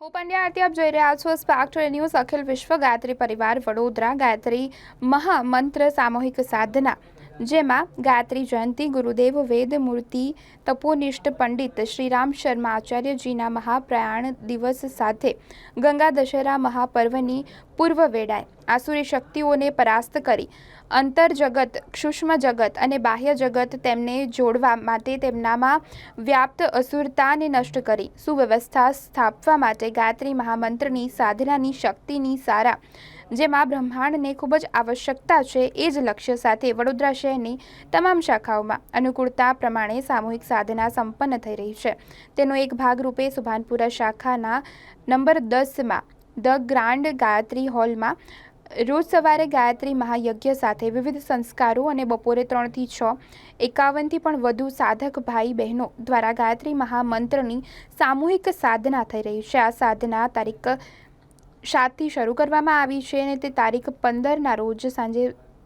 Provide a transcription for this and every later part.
હું પંડ્યા, આરતી આપ જોઈ રહ્યા છો સ્પાર્ક ટુડે ન્યૂઝ, અખિલ વિશ્વ ગાયત્રી પરિવાર, વડોદરા ગાયત્રી મહામંત્ર સામૂહિક સાધના. જેમાં ગાયત્રી જયંતિ, ગુરુદેવ વેદમૂર્તિ તપોનિષ્ઠ પંડિત શ્રીરામ શર્મા આચાર્યજીના મહાપ્રયાણ દિવસ સાથે ગંગા દશેરા મહાપર્વની પૂર્વ વેળાએ આસુરી શક્તિઓને પરાસ્ત કરી અંતરજગત સૂક્ષ્મ જગત અને બાહ્ય જગત તેમને જોડવા માટે તેમનામાં વ્યાપ્ત અસુરતાને નષ્ટ કરી સુવ્યવસ્થા સ્થાપવા માટે ગાયત્રી મહામંત્રની સાધનાની શક્તિની સારા જેમાં બ્રહ્માંડને ખૂબ જ આવશ્યકતા છે એ જ લક્ષ્ય સાથે વડોદરા શહેરની તમામ શાખાઓમાં અનુકૂળતા પ્રમાણે સામૂહિક સાધના સંપન્ન થઈ રહી છે. તેનો એક ભાગરૂપે સુભાનપુરા શાખાના નંબર દસમાં ધ ગ્રાન્ડ ગાયત્રી હોલમાં રોજ સવારે ગાયત્રી મહાયજ્ઞ સાથે વિવિધ સંસ્કારો અને બપોરે ત્રણથી છ, એકાવનથી પણ વધુ સાધક ભાઈ બહેનો દ્વારા ગાયત્રી મહામંત્રની સામૂહિક સાધના થઈ રહી છે. આ સાધના તારીખ સાતથી શરૂ કરવામાં આવી છે અને તે તારીખ પંદરના રોજ સાંજે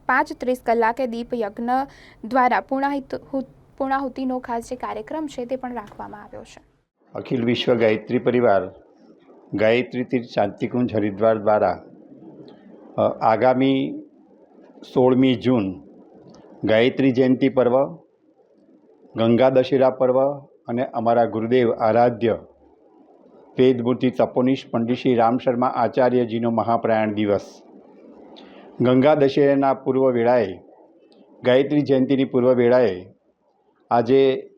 પાંચ ત્રીસ કલાકે દીપ યજ્ઞ દ્વારા પૂર્ણાહિત પૂર્ણાહુતિનો ખાસ જે કાર્યક્રમ છે તે પણ રાખવામાં આવ્યો છે. અખિલ વિશ્વ ગાયત્રી પરિવાર, ગાયત્રી તીર્થ શાંતિકુંજ હરિદ્વાર દ્વારા આગામી સોળમી જૂન ગાયત્રી જયંતિ પર્વ, ગંગા દશેરા પર્વ અને અમારા ગુરુદેવ આરાધ્ય વેદમૂર્તિ તપોનિશ પંડિત શ્રી રામ શર્મા આચાર્યજીનો મહાપ્રયાણ દિવસ. ગંગા દશેરાના પૂર્વ વેળાએ, ગાયત્રી જયંતિની પૂર્વ વેળાએ, આજે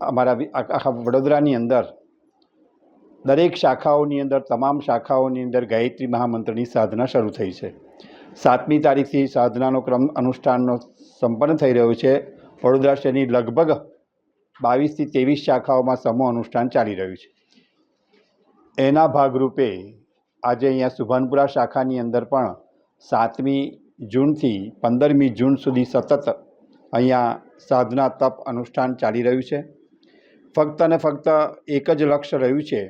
અમારા આખા વડોદરાની અંદર, દરેક શાખાઓની અંદર, તમામ શાખાઓની અંદર ગાયત્રી મહામંત્રની સાધના શરૂ થઈ છે. સાતમી તારીખથી સાધનાનો ક્રમ અનુષ્ઠાનનો સંપન્ન થઈ રહ્યો છે. વડોદરા શહેરની લગભગ બાવીસથી ત્રેવીસ શાખાઓમાં સમૂહ અનુષ્ઠાન ચાલી રહ્યું છે. એના ભાગરૂપે આજે અહીંયા સુભાનપુરા શાખાની અંદર પણ સાતમી જૂનથી પંદરમી જૂન સુધી સતત અહીંયા સાધના તપ અનુષ્ઠાન ચાલી રહ્યું છે. ફક્ત અને ફક્ત એક જ લક્ષ્ય રહ્યું છે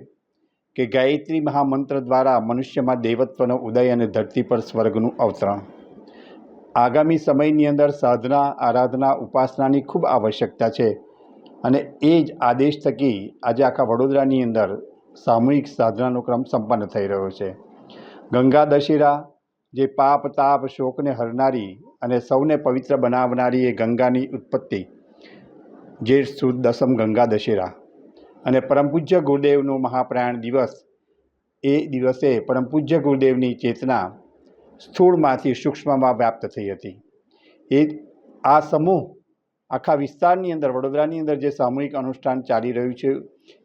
કે ગાયત્રી મહામંત્ર દ્વારા મનુષ્યમાં દેવત્વનો ઉદય અને ધરતી પર સ્વર્ગનું અવતરણ. આગામી સમયની અંદર સાધના, આરાધના, ઉપાસનાની ખૂબ આવશ્યકતા છે અને એ જ આદેશ થકી આજે આખા વડોદરાની અંદર સામૂહિક સાધનાનો ક્રમ સંપન્ન થઈ રહ્યો છે. ગંગા દશેરા, જે પાપ, તાપ, શોકને હરનારી અને સૌને પવિત્ર બનાવનારી એ ગંગાની ઉત્પત્તિ જેઠ સુદ દસમ ગંગા દશેરા. અને પરમ પૂજ્ય ગુરુદેવનો મહાપ્રયાણ દિવસ, એ દિવસે પરમ પૂજ્ય ગુરુદેવની ચેતના સ્થૂળમાંથી સૂક્ષ્મમાં વ્યાપ્ત થઈ હતી. એ, આ સમૂહ આખા વિસ્તારની અંદર, વડોદરાની અંદર જે સામૂહિક અનુષ્ઠાન ચાલી રહ્યું છે,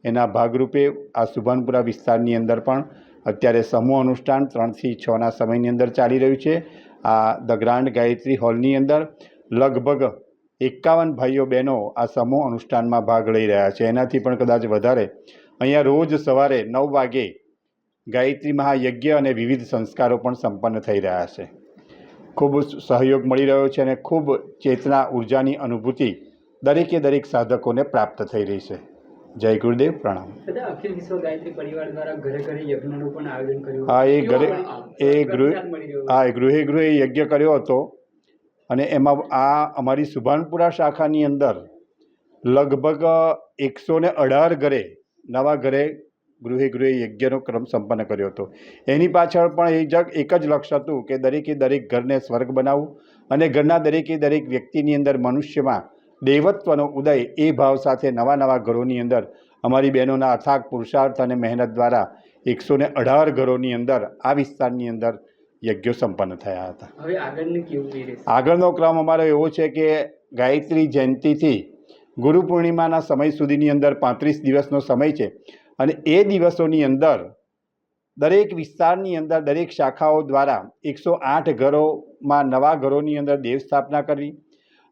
એના ભાગરૂપે આ સુભાનપુરા વિસ્તારની અંદર પણ અત્યારે સમૂહ અનુષ્ઠાન ત્રણથી છના સમયની અંદર ચાલી રહ્યું છે. આ ધ ગ્રાન્ડ ગાયત્રી હોલની અંદર લગભગ એકાવન ભાઈઓ બહેનો આ સમૂહ અનુષ્ઠાનમાં ભાગ લઈ રહ્યા છે. એનાથી પણ કદાચ વધારે. અહીંયા રોજ સવારે નવ વાગે ગાયત્રી મહાયજ્ઞ અને વિવિધ સંસ્કારો પણ સંપન્ન થઈ રહ્યા છે. ખૂબ સહયોગ મળી રહ્યો છે અને ખૂબ ચેતના ઉર્જાની અનુભૂતિ દરેકે દરેક સાધકોને પ્રાપ્ત થઈ રહી છે. જય ગુરુદેવ પ્રણામ. હા એ ઘરે એ ગૃહ? હા એ ગૃહે ગૃહે યજ્ઞ કર્યો હતો અને એમાં આ અમારી સુભાનપુરા શાખાની અંદર લગભગ એકસો ને અઢાર ઘરે નવા ઘરે ગૃહે ગૃહે યજ્ઞનો ક્રમ સંપન્ન કર્યો હતો. એની પાછળ પણ એ જગ એક જ લક્ષ્ય હતું કે દરેકે દરેક ઘરને સ્વર્ગ બનાવવું અને ઘરના દરેકે દરેક વ્યક્તિની અંદર મનુષ્યમાં દેવત્વનો ઉદય એ ભાવ સાથે નવા નવા ઘરોની અંદર અમારી બહેનોના અથાગ પુરુષાર્થ અને મહેનત દ્વારા એકસો ને અઢાર ઘરોની અંદર આ વિસ્તારની અંદર યજ્ઞો સંપન્ન થયા હતા. હવે આગળનો ક્રમ અમારો એવો છે કે ગાયત્રી જયંતિથી ગુરુ પૂર્ણિમાના સમય સુધીની અંદર પાંત્રીસ દિવસનો સમય છે. અને એ દિવસોની અંદર દરેક વિસ્તારની અંદર દરેક શાખાઓ દ્વારા એકસો આઠ ઘરોમાં નવા ઘરોની અંદર દેવ સ્થાપના કરવી,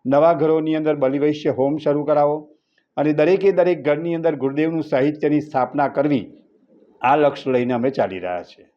નવા ઘરોની અંદર બલિવૈશ્ય હોમ શરૂ કરાવો અને દરેકે દરેક ઘરની અંદર ગુરુદેવનું સાહિત્યની સ્થાપના કરવી, આ લક્ષ્ય લઈને અમે ચાલી રહ્યા છીએ.